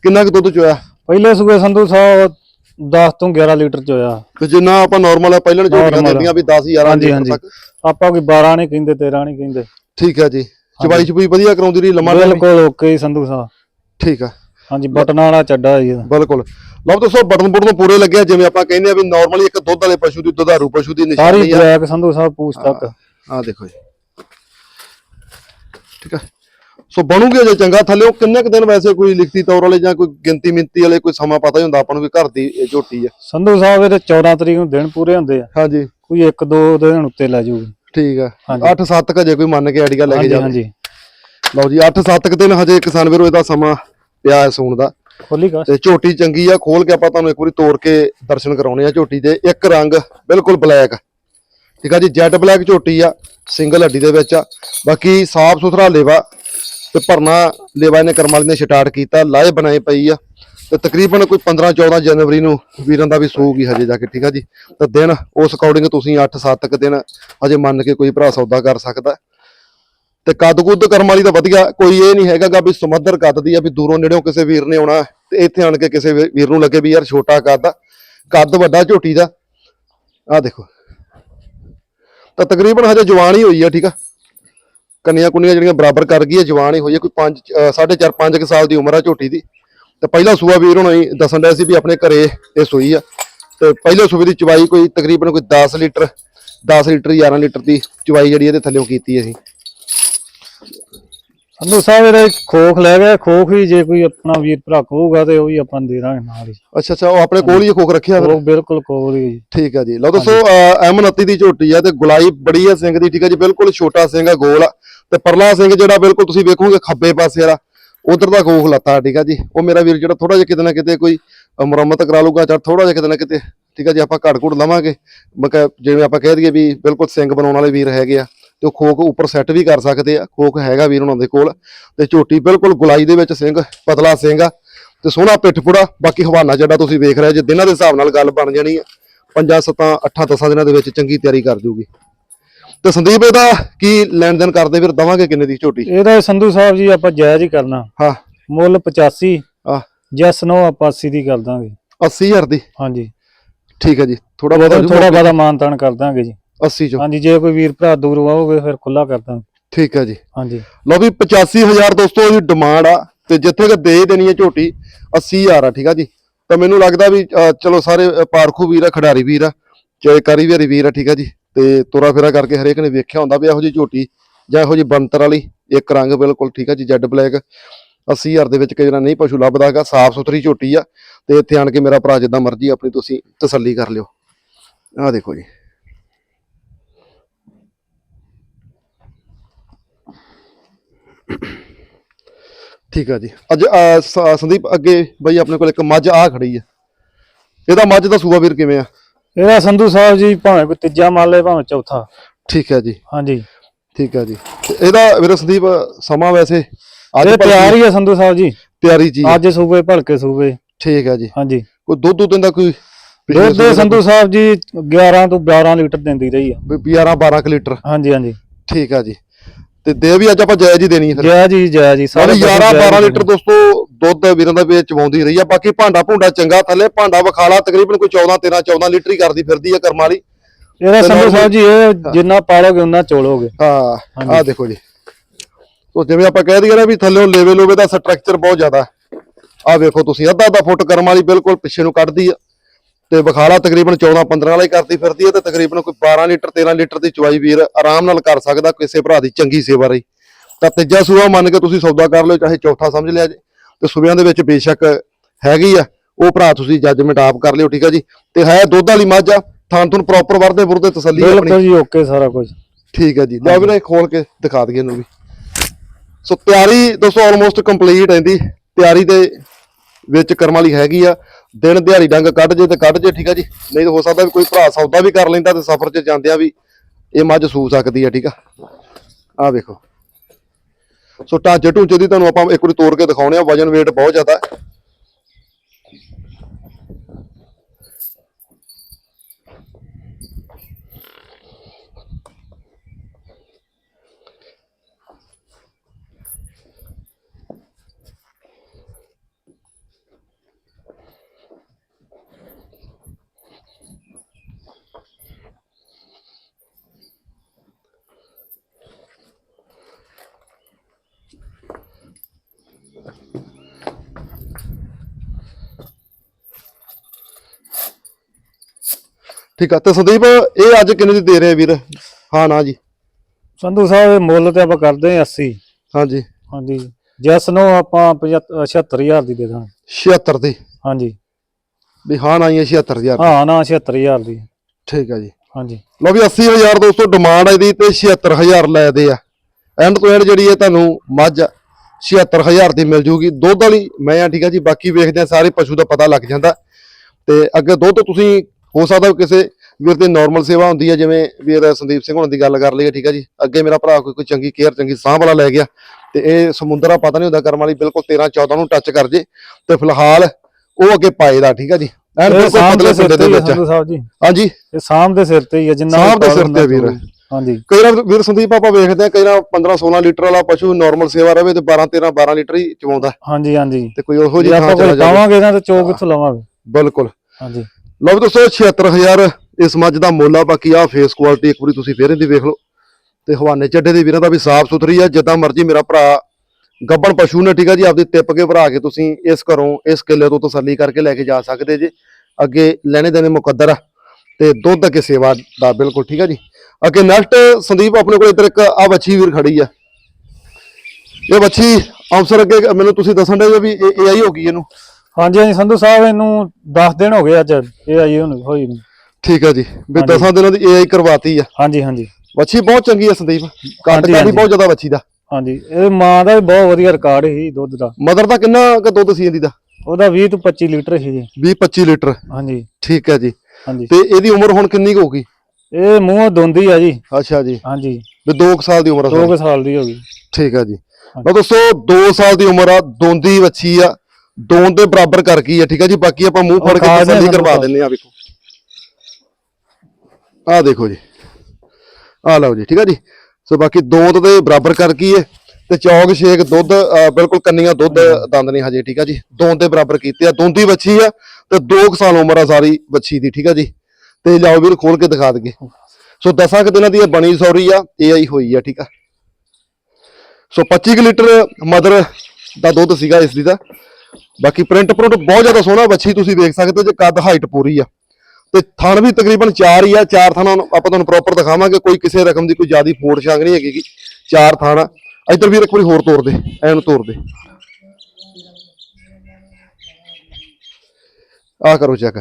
ਕਿੰਨਾ ਕੁ ਦੁੱਧ ਚੋਇਆ? ਪਹਿਲੇ ਸੂਏ ਸੰਧੂ ਸਾਹਿਬ 10 ਤੋਂ 11 ਲੀਟਰ ਚ ਹੋਇਆ ਤੇ ਜਿੰਨਾ ਆਪਾਂ ਨਾਰਮਲ ਆ ਪਹਿਲਾਂ Normal। ਦਿੰਦੀਆਂ ਵੀ 10 11 ਹਾਂਜੀ, ਲੀਟਰ। ਤੱਕ। ਆਪਾਂ ਕੋਈ 12 ਨਹੀਂ ਕਹਿੰਦੇ 13 ਨਹੀਂ ਕਹਿੰਦੇ। ਠੀਕ ਹੈ ਜੀ। ਚਵਾਈ ਚੁਪਈ ਵਧੀਆ ਕਰਾਉਂਦੀ ਰਹੀ ਲੰਮਾ ਬਿਲਕੁਲ ਓਕੇ ਹੀ ਸੰਧੂ ਸਾਹਿਬ। ਠੀਕ ਆ। ਹਾਂਜੀ ਬਟਨਾਂ ਵਾਲਾ ਚੱਡਾ ਜੀ। ਬਿਲਕੁਲ। ਲਓ ਦੋਸਤੋ ਬਟਨ ਬਟਨ ਪੂਰੇ ਲੱਗੇ ਆ, ਜਿਵੇਂ ਆਪਾਂ ਕਹਿੰਦੇ ਆ ਵੀ ਨਾਰਮਲੀ ਇੱਕ ਦੁੱਧ ਵਾਲੇ ਪਸ਼ੂ ਦੀ ਦੁਧਾਰੂ ਪਸ਼ੂ ਦੀ ਨਿਸ਼ਾਨੀ ਆ। ਬਲੈਕ ਸੰਧੂ ਸਾਹਿਬ ਪੂਛ ਤੱਕ। ਆ ਦੇਖੋ ਜੀ। ਠੀਕ ਆ। ਸੋ ਬਣੂਗੇ ਜੇ ਚੰਗਾ ਥੱਲੇ ਕਿੰਨੇ ਕੁ ਦਿਨ ਵੈਸੇ ਕੋਈ ਲਿਖਤੀ ਤੌਰ ਵਾਲੇ ਜਾਂ ਕੋਈ ਗਿਣਤੀ ਮਿੰਤੀ ਵਾਲੇ ਕੋਈ ਸਮਾਂ ਪਤਾ ਹੀ ਹੁੰਦਾ ਆਪਾਂ ਨੂੰ ਵੀ ਘਰ ਦੀ ਇਹ ਝੋਟੀ ਆ। ਸੰਧੂ ਸਾਹਿਬ ਇਹਦੇ 14 ਤਰੀਕ ਨੂੰ ਦਿਨ ਪੂਰੇ ਹੁੰਦੇ ਆ। ਹਾਂਜੀ। ਕੋਈ 1-2 ਦਿਨ ਉੱਤੇ ਲੈ ਜਾਊਗੀ। ਠੀਕ ਆ। ਹਾਂਜੀ। 8-7 ਕ ਜੇ ਕੋਈ ਮੰਨ ਕੇ ਆਈਡੀਆ ਲੈ ਕੇ ਜਾਵੇ। ਹਾਂਜੀ। ਲਓ ਜੀ 8-7 ਕ ਦਿਨ ਹਜੇ ਕਿਸਾਨ ਵੀਰੋ ਇਹਦਾ ਸਮਾਂ ਪਿਆ ਹੈ ਸੂਣ ਦਾ। ਖੋਲੀ ਕਾ ਤੇ ਝੋਟੀ ਚੰਗੀ ਆ ਖੋਲ ਕੇ ਆਪਾਂ ਤੁਹਾਨੂੰ ਇੱਕ ਵਾਰੀ ਤੋੜ ਕੇ ਦਰਸ਼ਨ ਕਰਾਉਣੇ ਆ ਝੋਟੀ ਦੇ। ਇੱਕ ਰੰਗ ਬਿਲਕੁਲ ਬਲੈਕ। ਠੀਕ ਆ ਜੀ ਜੈਟ ਬਲੈਕ ਝੋਟੀ ਆ ਸਿੰਗਲ ਹੱਡੀ ਦੇ ਵਿੱਚ ਆ। ਬਾਕੀ ਸਾਫ਼ ਸੁਥਰਾ ਲੇਵਾ ਤੇ ਭਰਨਾ ਲੇਵਾ ਨੇ ਕਰਮ ਵਾਲੀ ਨੇ ਸਟਾਰਟ ਕੀਤਾ ਲਾਏ ਬਣਾਏ ਪਈ ਆ। ਤੇ ਤਕਰੀਬਨ ਕੋਈ 15 14 ਜਨਵਰੀ ਨੂੰ ਵੀਰਾਂ ਦਾ ਵੀ ਸੂਗੀ ਹਜੇ ਜਾ ਕੇ, ਠੀਕ ਆ ਜੀ? ਤਾਂ ਦਿਨ ਉਸ ਅਕੋਰਡਿੰਗ ਤੁਸੀਂ 8 7 ਕ ਦਿਨ ਹਜੇ ਮੰਨ ਕੇ ਕੋਈ ਭਰਾ ਸੌਦਾ ਕਰ ਸਕਦਾ। ਤੇ ਕੱਦ ਕੁੱਦ ਕਰਮ ਵਾਲੀ ਤਾਂ ਵਧੀਆ, ਕੋਈ ਇਹ ਨਹੀਂ ਹੈਗਾਗਾ ਵੀ ਸਮੁੰਦਰ ਕੱਦ ਦੀ ਆ, ਵੀ ਦੂਰੋਂ ਨੇੜਿਓਂ ਕਿਸੇ ਵੀਰ ਨੇ ਆਉਣਾ, ਤੇ ਇੱਥੇ ਆਣ ਕੇ ਕਿਸੇ ਵੀ- ਵੀਰ ਨੂੰ ਲੱਗੇ ਵੀ ਯਾਰ ਛੋਟਾ ਕੱਦ ਆ, ਕੱਦ ਵੱਡਾ ਝੋਟੀ ਦਾ। ਆ ਦੇਖੋ। ਤਾਂ ਤਕਰੀਬਨ ਹਜੇ ਜਵਾਨ ਹੀ ਹੋਈ ਆ, ਠੀਕ ਆ? ਕੰਨੀਆਂ ਕੁੰਨੀਆਂ ਜਿਹੜੀਆਂ ਬਰਾਬਰ ਕਰ ਗਈ ਹੈ, ਜਵਾਨ ਹੀ ਹੋਈ ਹੈ, ਕੋਈ 5 4.5 5 ਕੁ ਸਾਲ ਦੀ ਉਮਰ ਆ ਝੋਟੀ ਦੀ। ਤੇ ਪਹਿਲਾ ਸੂਆ ਵੀਰ ਹੁਣ ਦੱਸਣ ਡਿਆ ਸੀ ਵੀ ਆਪਣੇ ਘਰੇ ਇਹ ਸੂਈ ਆ। ਤੇ ਪਹਿਲੇ ਸੂਬੇ ਦੀ ਚਵਾਈ ਕੋਈ ਤਕਰੀਬਨ ਕੋਈ 10 ਲੀਟਰ 10 ਲੀਟਰ 11 ਲੀਟਰ ਦੀ ਚਵਾਈ ਜਿਹੜੀ ਇਹਦੇ ਥੱਲੇੋਂ ਕੀਤੀ ਅਸੀਂ। ਸੰਧੂ ਸਾਹਿਬ ਇਹਦੇ ਖੋਖ ਲੈ ਗਿਆ ਖੋਖ ਵੀ ਜੇ ਕੋਈ ਆਪਣਾ ਵੀਰ ਭਰਾ ਕਹੂਗਾ ਤੇ ਉਹ ਵੀ ਆਪਾਂ ਦੇ ਦਾਂਗੇ ਨਾਲ ਹੀ। ਅੱਛਾ ਅੱਛਾ ਉਹ ਆਪਣੇ ਕੋਲ ਹੀ ਇਹ ਖੋਖ ਰੱਖਿਆ ਫਿਰ? ਉਹ ਬਿਲਕੁਲ ਕੋਲ ਹੀ ਜੀ। ਠੀਕ ਆ ਜੀ। ਲਓ ਦੋਸਤੋ M29 ਦੀ ਝੋਟੀ ਆ ਤੇ ਗੁਲਾਈ ਬੜੀ ਆ ਸਿੰਘ ਦੀ ਠੀਕ ਆ ਜੀ ਬਿਲਕੁਲ ਛੋਟਾ ਸਿੰਘ ਆ ਗੋਲ ਆ। ਤੇ ਪਰਲਾ ਸਿੰਘ ਜਿਹੜਾ ਬਿਲਕੁਲ ਤੁਸੀਂ ਵੇਖੋਗੇ ਖੱਬੇ ਪਾਸੇ ਵਾਲਾ ਉਧਰ ਦਾ ਖੋਖ ਲੱਤਾ ਠੀਕ ਆ ਜੀ। ਉਹ ਮੇਰਾ ਵੀਰ ਜਿਹੜਾ ਥੋੜਾ ਜਿਹਾ ਕਿਤੇ ਨਾ ਕਿਤੇ ਕੋਈ ਅ, ਮੁਰੰਮਤ ਕਰਾ ਲੂਗਾ ਚਾ ਥੋੜਾ ਜਿਹਾ ਕਿਤੇ ਨਾ ਕਿਤੇ ਠੀਕ ਆ ਜੀ ਆਪਾਂ ਘੜ ਘੁੜ ਲਵਾਂਗੇ। ਮੈਂ ਕਿਹਾ ਜਿਵੇਂ ਆਪਾਂ ਕਹਿ ਦਈਏ ਵੀ ਬਿਲਕੁਲ ਸਿੰਘ ਬਣਾਉਣ ਵਾਲੇ ਵੀਰ ਹੈਗੇ ਆ। ਤੇ ਉਹ ਖੋਖ ਉੱਪਰ ਸੈੱਟ ਵੀ ਕਰ ਸਕਦੇ ਆ ਖੋਖ ਹੈਗਾ ਵੀਰ ਉਹਨਾਂ ਦੇ ਕੋਲ। ਤੇ ਝੋਟੀ ਬਿਲਕੁਲ ਗੁਲਾਈ ਦੇ ਵਿੱਚ ਸਿੰਘ ਪਤਲਾ ਸਿੰਘ ਆ ਤੇ ਸੋਹਣਾ ਪਿੱਠ ਪੁੜਾ ਬਾਕੀ ਹਵਾਨਾ ਜਿਹੜਾ ਤੁਸੀਂ ਵੇਖ ਰਹੇ ਜੇ ਦਿਨਾਂ ਦੇ ਹਿਸਾਬ ਨਾਲ ਗੱਲ ਬਣ ਜਾਣੀ ਆ। ਪੰਜਾਂ ਸੱਤਾਂ ਅੱਠਾਂ ਦਸਾਂ ਦਿਨਾਂ ਦੇ ਵਿੱਚ ਚੰਗੀ ਤਿਆਰੀ ਕਰ ਜੂਗੀ। ਤੇ ਸੰਦੀਪ ਇਹਦਾ ਕੀ ਲੈਣ ਦੇਣ ਕਰਦੇ ਫਿਰ ਦਵਾਂਗੇ ਕਿੰਨੇ ਦੀ ਝੋਟੀ? ਇਹਦਾ ਸੰਧੂ ਸਾਹਿਬ ਜੀ ਆਪਾਂ ਜਾਇਜ਼ ਹੀ ਕਰਨਾ। ਹਾਂ। ਮੁੱਲ 85 ਆ ਜਸ ਨੋ ਆਪਾਂ 80 ਦੀ ਕਰ ਦਾਂਗੇ। 80000 ਦੀ? ਹਾਂਜੀ। ਠੀਕ ਹੈ ਜੀ। ਥੋੜਾ ਬਹੁਤਾ ਥੋੜਾ ਬਹੁਤਾ ਮਾਨਤਾਨ ਕਰ ਦਾਂਗੇ ਜੀ। 80 ਚੋਂ। ਹਾਂਜੀ ਜੇ ਕੋਈ ਵੀਰ ਭਰਾ ਦੂਰੋਂ ਆਓਗੇ ਫਿਰ ਖੁੱਲਾ ਕਰ ਦਾਂਗੇ। ਠੀਕ ਹੈ ਜੀ। ਹਾਂਜੀ। ਲਓ ਵੀ 85000 ਦੋਸਤੋ ਦੀ ਡਿਮਾਂਡ ਆ ਤੇ ਜਿੱਥੇ ਕਿ ਦੇ ਦੇਣੀ ਹੈ ਝੋਟੀ 80000 ਆ ਠੀਕ ਆ ਜੀ। ਤਾਂ ਮੈਨੂੰ ਲੱਗਦਾ ਵੀ ਚਲੋ ਸਾਰੇ ਪਾਰਖੂ ਵੀਰ ਆ ਖਿਡਾਰੀ ਵੀਰ ਆ ਚਾਹੇ ਕਾਰੀ ਵੀਰ ਵੀਰ ਆ ਠੀਕ ਆ ਜੀ। ਤੇ ਤੁਰਾ ਫੇਰਾ ਕਰਕੇ ਹਰੇਕ ਨੇ ਵੇਖਿਆ ਹੁੰਦਾ ਵੀ ਇਹੋ ਜਿਹੀ ਝੋਟੀ ਜਾਂ ਇਹੋ ਜਿਹੀ ਬੰਤਰ ਵਾਲੀ ਇੱਕ ਰੰਗ ਬਿਲਕੁਲ ਠੀਕ ਆ ਜੀ ਜੈਡ ਬਲੈਕ। 80000 ਦੇ ਵਿੱਚ ਕਈ ਵਾਰ ਨਹੀਂ ਪਸ਼ੂ ਲੱਭਦਾਗਾ ਸਾਫ਼ ਸੁਥਰੀ ਝੋਟੀ ਆ। ਤੇ ਇੱਥੇ ਆਣ ਕੇ ਮੇਰਾ ਭਰਾ ਜਿੱਦਾਂ ਮਰਜ਼ੀ ਆਪਣੀ ਤੁਸੀਂ ਤਸੱਲੀ ਕਰ ਲਿਓ। ਆਹ ਦੇਖੋ ਜੀ। ਠੀਕ ਆ ਜੀ। ਅੱਜ ਸੰਦੀਪ ਅੱਗੇ ਬਈ ਆਪਣੇ ਕੋਲ ਇੱਕ ਮੱਝ ਆ ਖੜੀ ਆ। ਇਹਦਾ ਮੱਝ ਦਾ ਸੂਆ ਵੀਰ ਕਿਵੇਂ ਆ? ਇਹਦਾ ਸੰਧੂ ਸਾਹਿਬ ਜੀ ਭਾਵੇਂ ਕੋਈ ਤੀਜਾ ਮੰਨ ਲਏ ਭਾਵੇਂ ਚੌਥਾ। ਠੀਕ ਹੈ ਜੀ। ਹਾਂਜੀ। ਠੀਕ ਹੈ ਜੀ। ਇਹਦਾ ਵੀਰ ਸੰਦੀਪ ਸਮਾਂ ਵੈਸੇ ਅੱਜ ਤਿਆਰ ਹੀ ਸੰਧੂ ਸਾਹਿਬ ਜੀ। ਤਿਆਰੀ ਜੀ। ਅੱਜ ਸੂਬੇ ਭਲਕੇ ਸੂਬੇ। ਠੀਕ ਹੈ ਜੀ। ਹਾਂਜੀ। ਕੋਈ ਦੁੱਧ ਦੁੱਧ ਦਾ ਕੋਈ ਦੁੱਧ ਦਾ ਸੰਧੂ ਸਾਹਿਬ ਜੀ 11 ਤੋਂ 12 ਲੀਟਰ ਦਿੰਦੀ ਰਹੀ ਆ। ਵੀ 11 12 ਕੁ ਲੀਟਰ। ਹਾਂਜੀ ਹਾਂਜੀ। ਠੀਕ ਆ ਜੀ। ਤੇ ਦੇ ਵੀ ਅੱਜ ਆਪਾਂ ਜਾਇਜ਼ ਹੀ ਦੇਣੀ ਹੈ ਫਿਰ ਜੈ ਜੀ ਜੈ ਜੀ ਸਾਰੇ ਪਸ਼ੂ 11 ਜਾਇਜ਼ 12 ਹੀ ਲੀਟਰ ਦੋਸਤੋ ਦੁੱਧ ਵੀਰਾਂ ਦਾ ਵੇਚ ਚਵਾਉਂਦੀ ਰਹੀ ਆ ਬਾਕੀ ਭਾਂਡਾ ਭੁੰਡਾ ਚੰਗਾ ਥੱਲੇ ਭਾਂਡਾ ਵਿਖਾਲਾ ਤਕਰੀਬਨ ਕੋਈ 14 13 14 ਲੀਟਰ ਹੀ ਕਰਦੀ ਫਿਰਦੀ ਆ ਕਰਮ ਵਾਲੀ। ਇਹਦਾ ਸੰਧੂ ਸਾਹਿਬ ਜੀ ਇਹ ਜਿੰਨਾ ਪਾਲੋਗੇ ਉਨਾ ਚੋਲੋਗੇ। ਹਾਂ। ਆਹ ਦੇਖੋ ਜੀ। ਸੋ ਜਿਵੇਂ ਆਪਾਂ ਕਹਿ ਦਈਏ ਨਾ ਵੀ ਥੱਲੇ ਲੇਵੇ ਲੋਵੇ ਦਾ ਸਟਰਕਚਰ ਬਹੁਤ ਜ਼ਿਆਦਾ। ਆਹ ਵੇਖੋ ਤੁਸੀਂ ਅੱਧਾ ਅੱਧਾ ਫੁੱਟ ਕਰਮ ਵਾਲੀ ਬਿਲਕੁਲ ਪਿੱਛੇ ਨੂੰ ਕੱਢਦੀ ਆ। ਤੇ ਬਖਾਲਾ ਤਕਰੀਬਨ 14 15 ਵਾਲੀ ਕਰਦੀ ਫਿਰਦੀ ਹੈ ਤੇ ਤਕਰੀਬਨ ਕੋਈ 12 ਲੀਟਰ 13 ਲੀਟਰ ਦੀ ਚੁਆਈ ਵੀਰ ਆਰਾਮ ਨਾਲ ਕਰ ਸਕਦਾ ਕਿਸੇ ਭਰਾ ਦੀ ਚੰਗੀ ਸੇਵਾ ਰਹੀ ਤਾਂ ਤੀਜਾ ਸੂਆ ਮੰਨ ਕੇ ਤੁਸੀਂ ਸੌਦਾ ਕਰ ਲਿਓ ਚਾਹੇ ਚੌਥਾ ਸਮਝ ਲਿਆ ਜੇ। ਤੇ ਸੂਬਿਆਂ ਦੇ ਵਿੱਚ ਬੇਸ਼ੱਕ ਹੈਗੀ ਆ ਉਹ ਭਰਾ ਤੁਸੀਂ ਜੱਜਮੈਂਟ ਆਪ ਕਰ ਲਿਓ ਠੀਕ ਆ ਜੀ? ਤੇ ਹੈ ਦੁੱਧ ਵਾਲੀ ਮੱਝ ਆ ਥਾਂ ਤੁਹਾਨੂੰ ਪ੍ਰੋਪਰ ਵਰਦੇ ਵਰਦੇ ਤਸੱਲੀ ਆਪਣੀ। ਬਿਲਕੁਲ ਜੀ ਓਕੇ ਸਾਰਾ ਕੁਝ ਠੀਕ ਹੈ ਜੀ ਲਓ ਵੀਰੇ ਖੋਲ ਕੇ ਦਿਖਾ ਦਈਏ ਇਹਨੂੰ ਵੀ। ਸੋ ਤਿਆਰੀ ਦੋਸਤੋ ਆਲਮੋਸਟ ਕੰਪਲੀਟ ਹੈ ਦੀ ਤਿਆਰੀ ਦੇ ਵਿੱਚ ਕਰਮ ਵਾਲੀ ਹੈਗੀ ਆ। ਦਿਨ ਦਿਹਾੜੀ ਡੰਗ ਕੱਢ ਜੇ ਤੇ ਕੱਢ ਜੇ, ਠੀਕ ਆ ਜੀ। ਨਹੀਂ ਤਾਂ ਹੋ ਸਕਦਾ ਵੀ ਕੋਈ ਭਰਾ ਸੌਦਾ ਵੀ ਕਰ ਲੈਂਦਾ ਤੇ ਸਫ਼ਰ 'ਚ ਜਾਂਦਿਆਂ ਵੀ ਇਹ ਮੱਝ ਸੂ ਸਕਦੀ ਆ, ਠੀਕ ਆ। ਆ ਵੇਖੋ। ਸੋ ਢਾਂਚੇ ਢੂੰਚੇ ਦੀ ਤੁਹਾਨੂੰ ਆਪਾਂ ਇੱਕ ਵਾਰੀ ਤੋੜ ਕੇ ਦਿਖਾਉਣੇ ਆ, ਵਜਨ weight ਬਹੁਤ ਜ਼ਿਆਦਾ। ਠੀਕ ਆ। ਤੇ ਸੰਦੀਪ ਇਹ ਅੱਜ ਕਿੰਨੇ ਦੀ ਦੇ ਰਹੇ ਵੀਰ? ਹਾਂ ਨਾ ਜੀ। ਸੰਧੂ ਸਾਹਿਬ ਇਹ ਮੁੱਲ ਤੇ ਆਪਾਂ ਕਰਦੇ ਆ 80 ਹਾਂਜੀ। ਹਾਂਜੀ। ਜੈਸ ਨੂੰ ਆਪਾਂ 76000 ਦੀ ਦੇ ਦਾਂਗੇ 76 ਦੀ? ਹਾਂਜੀ। ਵੀ ਹਾਂ ਨਾ ਹੀ 76000 ਹਾਂ ਨਾ 76000 ਦੀ। ਠੀਕ ਆ ਜੀ। ਹਾਂਜੀ। ਲਓ ਵੀ 80000 ਦੋਸਤੋ ਡਿਮਾਂਡ ਹੈ ਦੀ ਤੇ 76000 ਲੈਦੇ ਆ। ਐਂਡ ਤੋਂ ਐਂਡ ਜਿਹੜੀ ਇਹ ਤੁਹਾਨੂੰ ਮੱਝ 76000 ਦੀ ਮਿਲ ਜੂਗੀ। ਦੁੱਧ ਵਾਲੀ ਮੈਂ ਆ ਠੀਕ ਆ ਜੀ ਬਾਕੀ ਵੇਖਦੇ ਆ ਸਾਰੇ ਪਸ਼ੂ ਦਾ ਪਤਾ ਲੱਗ ਜਾਂਦਾ। ਤੇ ਅੱਗੇ ਦੁੱਧ ਤੁਸੀਂ ਹੋ ਸਕਦਾ ਕਿਸੇ ਵੀਰ ਦੀ ਨਾਰਮਲ ਸੇਵਾ ਹੁੰਦੀ ਹੈ ਜਿਵੇਂ ਵੀਰ ਸੰਦੀਪ ਸਿੰਘ ਹੁਣਾਂ ਦੀ ਗੱਲ ਕਰ ਲਈ ਹੈ ਠੀਕ ਆ ਜੀ? ਅੱਗੇ ਮੇਰਾ ਭਰਾ ਕੋਈ ਕੋਈ ਚੰਗੀ ਕੇਅਰ ਚੰਗੀ ਸਾਂਭ ਵਾਲਾ ਲੈ ਗਿਆ ਤੇ ਇਹ ਸਮੁੰਦਰ ਆ ਪਤਾ ਨਹੀਂ ਹੁੰਦਾ ਕਰਮ ਵਾਲੀ ਬਿਲਕੁਲ 13 14 ਨੂੰ ਟੱਚ ਕਰ ਜੇ ਤੇ ਫਿਲਹਾਲ ਉਹ ਅੱਗੇ ਪਾਏ ਦਾ ਠੀਕ ਜੀ? ਬਿਲਕੁਲ ਪਤਲੇ ਸਿਰ ਤੇ ਦੇ ਹੀ ਵਿੱਚ ਜੀ। ਹਾਂਜੀ? ਇਹ ਸਾਂਭ ਦੇ ਸਿਰ ਤੇ ਹੀ ਆ ਜਿੰਨਾ ਸਾਂਭ ਦੇ ਸਿਰ ਤੇ ਵੀਰ। ਹਾਂਜੀ। ਕਈ ਵਾਰ ਵੀਰ ਸੰਦੀਪ ਆਪਾਂ ਵੇਖਦੇ ਆ ਕਈ ਵਾਰ 15 16 ਲੀਟਰ ਵਾਲਾ ਪਸ਼ੂ ਨਾਰਮਲ ਸੇਵਾ ਰਵੇ ਤੇ 12 13 12 ਲੀਟਰ ਹੀ ਚਵਾਉਂਦਾ। ਹਾਂਜੀ ਹਾਂਜੀ। ਤੇ ਕੋਈ ਉਹੋ ਜਿਹੀ ਆਪਾਂ ਕੋਈ ਪਾਵਾਂਗੇ ਨਾ ਤੇ ਕਿੱਥੋਂ ਲਵਾਂਗੇ? ਬਿਲਕੁਲ। ਹਾਂਜੀ। ਲਓ ਵੀ ਦੋਸਤੋ 76000 ਇਸ ਮੱਝ ਦਾ ਮੁੱਲ ਆ, ਬਾਕੀ ਆ ਫੇਸ ਕੁਆਲਿਟੀ ਇੱਕ ਵਾਰੀ ਤੁਸੀਂ ਫੇਰ ਇਹਦੀ ਵੇਖ ਲਓ। ਤੇ ਹਵਾਨੇ ਚੱਡੇ ਦੇ ਵੀਰਾਂ ਦਾ ਵੀ ਸਾਫ਼ ਸੁਥਰੀ ਆ, ਜਿੱਦਾਂ ਮਰਜ਼ੀ ਮੇਰਾ ਭਰਾ ਗੱਬਣ ਪਸ਼ੂ ਨੇ, ਠੀਕ ਆ ਜੀ, ਆਪਦੀ ਟਿੱਪ ਕੇ ਭਰਾ ਕੇ ਤੁਸੀਂ ਇਸ ਘਰੋਂ, ਇਸ ਕਿੱਲੇ ਤੋਂ ਤਸੱਲੀ ਕਰਕੇ ਲੈ ਕੇ ਜਾ ਸਕਦੇ ਜੀ। ਅੱਗੇ ਲੈਣੇ ਦੇਣੇ ਮੁਕੱਦਰ ਆ, ਤੇ ਦੁੱਧ ਅੱਗੇ ਸੇਵਾ ਦਾ ਬਿਲਕੁਲ, ਠੀਕ ਆ ਜੀ। ਅੱਗੇ ਨੈਕਸਟ ਸੰਦੀਪ ਆਪਣੇ ਕੋਲ ਇੱਧਰ ਇੱਕ ਆ ਬੱਚੀ ਵੀਰ ਖੜੀ ਆ। ਇਹ ਬੱਚੀ ਅਫਸਰ ਅੱਗੇ ਮੈਨੂੰ ਤੁਸੀਂ ਦੱਸਣ ਦੇ ਵੀ ਇਹ ਇਹ ਆਈ ਹੋ ਗਈ ਇਹਨੂੰ। ਹਾਂਜੀ ਹਾਂਜੀ ਸੰਧੂ ਸਾਹਿਬ ਇਹਨੂੰ 10 ਦਿਨ ਹੋ ਗਏ ਅੱਜ ਇਹ ਆਈ ਹੁਣ ਹੋਈ ਨੂੰ। ਠੀਕ ਆ ਜੀ। ਵੀ ਹਾਂਜੀ। 10 ਦਿਨਾਂ ਦੀ ਏਆਈ ਕਰਵਾਤੀ ਆ। ਹਾਂਜੀ ਹਾਂਜੀ। ਵੱਛੀ ਬਹੁਤ ਚੰਗੀ ਆ ਸੰਦੀਪ। ਕਾਠੀ ਹਾਂਜੀ। ਬਹੁਤ ਜ਼ਿਆਦਾ ਵੱਛੀ ਦਾ। ਹਾਂਜੀ ਇਹ ਮਾਂ ਦਾ ਵੀ ਬਹੁਤ ਵਧੀਆ ਰਿਕਾਰਡ ਸੀ ਦੁੱਧ ਦਾ। ਮਦਰ ਦਾ ਕਿੰਨਾ ਕ ਦੁੱਧ ਸੀ ਇਹਦੀ ਦਾ? ਉਹਦਾ 20 ਤੋਂ 25 ਲੀਟਰ ਸੀ ਜੀ। 20 25 ਲੀਟਰ। ਹਾਂਜੀ। ਠੀਕ ਹੈ ਜੀ। ਹਾਂਜੀ। ਤੇ ਇਹਦੀ ਉਮਰ ਹੁਣ ਕਿੰਨੀ ਕੁ ਹੋਊਗੀ? ਇਹ ਮੂੰਹ ਦੋਂਦੀ ਆ ਜੀ। ਅੱਛਾ ਜੀ। ਹਾਂਜੀ। ਵੀ 2 ਸਾਲ ਦੀ ਉਮਰ ਆ 2 ਸਾਡੀ। ਸਾਲ ਦੀ ਹੋ ਗਈ। ਠੀਕ ਹੈ ਜੀ। ਲਓ ਦੋਸਤੋ 2 ਸਾਲ ਦੀ ਉਮਰ ਆ ਦੋਂਦੀ ਵੱਛੀ ਆ। ਦੋਨ ਦੇ ਬਰਾਬਰ ਕਰ ਗਈ ਆ ਠੀਕ ਹੈ ਜੀ? ਬਾਕੀ ਆਪਾਂ ਮੂੰਹ ਫੜ ਕੇ ਤਸੱਲੀ ਕਰਵਾ। ਦਿੰਨੇ ਆ ਵੇਖੋ। ਆ ਦੇਖੋ ਜੀ। ਆ ਲਓ ਜੀ ਠੀਕ ਹੈ ਜੀ? ਸੋ ਬਾਕੀ ਦੋਂਦ ਦੇ ਬਰਾਬਰ ਕਰ ਗਈ ਹੈ ਤੇ ਚੌਗ ਛੇਕ ਦੁੱਧ ਬਿਲਕੁਲ ਕੰਨੀਆਂ ਦੁੱਧ ਦੰਦ ਨਹੀਂ ਹਜੇ ਠੀਕ ਆ ਜੀ? ਦੋਂਦ ਦੇ ਬਰਾਬਰ ਕੀਤੇ ਆ। ਦੋਂਦੀ ਵੱਛੀ ਆ ਤੇ 2 ਸਾਲ ਉਮਰ ਆ ਸਾਰੀ ਵੱਛੀ ਦੀ ਠੀਕ ਆ ਜੀ? ਤੇ ਲਿਆਓ ਵੀਰ ਖੋਲ ਕੇ ਦਿਖਾ ਦਈਏ। ਸੋ ਦਸਾਂ ਕੁ ਦਿਨਾਂ ਦੀ ਇਹ ਬਣੀ ਸੌਰੀ ਆ ਇਹ ਆਈ ਹੋਈ ਆ ਠੀਕ ਆ। ਸੋ 25 ਕੁ ਲੀਟਰ ਮਦਰ ਦਾ ਦੁੱਧ ਸੀਗਾ ਇਸ ਦੀ ਦਾ। ਬਾਕੀ ਪ੍ਰਿੰਟ ਪ੍ਰਿੰਟ ਬਹੁਤ ਜ਼ਿਆਦਾ ਸੋਹਣਾ ਵੱਛੀ ਤੁਸੀਂ ਵੇਖ ਸਕਦੇ ਹੋ, ਜੇ ਕੱਦ ਹਾਈਟ ਪੂਰੀ ਆ। ਤੇ ਥਣ ਵੀ ਤਕਰੀਬਨ 4 ਹੀ ਆ, ਚਾਰ ਥਾਣਾ ਆਪਾਂ ਤੁਹਾਨੂੰ ਪ੍ਰੋਪਰ ਦਿਖਾਵਾਂਗੇ, ਕੋਈ ਕਿਸੇ ਰਕਮ ਦੀ ਕੋਈ ਜ਼ਿਆਦੀ ਫੋੜ ਛਾਂਗ ਨਹੀਂ ਹੈਗੀ ਚਾਰ ਥਾਣਾ ਇੱਧਰ ਵੀ ਇੱਕ ਵਾਰੀ ਹੋਰ ਤੋੜ ਦੇ, ਐਨ ਤੋੜ ਦੇ। ਆ ਕਰੋ ਚੈੱਕ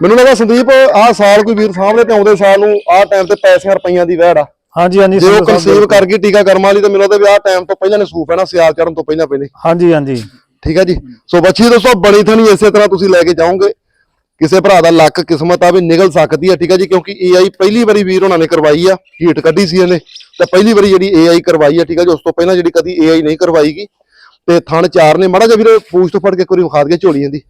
ਮੈਨੂੰ ਲੱਗਾ ਸੰਦੀਪ, ਆਹ ਸਾਲ ਕੋਈ ਵੀਰ ਸਾਹਮਣੇ ਤੇ ਆਉਂਦੇ ਸਾਲ ਨੂੰ, ਆਹ ਟਾਈਮ ਤੇ ਪੈਸਿਆਂ, ਰੁਪਈਆਂ ਦੀ ਵਹਿੜ ਆ। ਹਾਂਜੀ ਹਾਂਜੀ ਜੇ ਉਹ ਸੰਧੂ ਸਾਹਿਬ ਕਨਸੀਵ ਕਰ ਗਈ ਟੀਕਾ ਕਰਮ ਵਾਲੀ ਤੇ ਮੈਨੂੰ ਲੱਗਦਾ ਵੀ ਆਹ ਟਾਈਮ ਤੋਂ ਪਹਿਲਾਂ ਨੇ ਸੂਪ ਹੈ ਨਾ ਸਿਆਲ ਚੜਨ ਤੋਂ ਪਹਿਲਾਂ ਪਹਿਲੇ ਹਾਂਜੀ ਹਾਂਜੀ। ਠੀਕ ਹੈ ਜੀ? ਸੋ ਬੱਚੀ ਦੋਸਤੋ ਬਣੀ ਥਣੀ ਇਸੇ ਤਰ੍ਹਾਂ ਤੁਸੀਂ ਲੈ ਕੇ ਜਾਓਗੇ। ਕਿਸੇ ਭਰਾ ਦਾ ਲੱਕ ਕਿਸਮਤ ਆ ਵੀ ਨਿਕਲ ਸਕਦੀ ਹੈ ਠੀਕ ਹੈ ਜੀ? ਕਿਉਂਕਿ AI ਪਹਿਲੀ ਵਾਰੀ ਵੀਰ ਉਹਨਾਂ ਨੇ ਕਰਵਾਈ ਆ ਹੀਟ ਕੱਢੀ ਸੀ ਇਹਨੇ। ਤੇ ਪਹਿਲੀ ਵਾਰੀ ਜਿਹੜੀ AI ਕਰਵਾਈ ਆ ਠੀਕ ਹੈ ਜੀ? ਉਸ ਤੋਂ ਪਹਿਲਾਂ ਜਿਹੜੀ ਕਦੀ AI ਨਹੀਂ ਕਰਵਾਈਗੀ। ਤੇ ਥਣ ਚਾਰ ਨੇ ਮਾੜਾ ਜਿਹਾ ਵੀਰ ਪੂਛ ਤੋਂ ਫੜ ਕੇ ਇੱਕ ਵਾਰੀ ਵਿਖਾ ਦਈਏ ਝੋਲੀ ਇਹਦੀ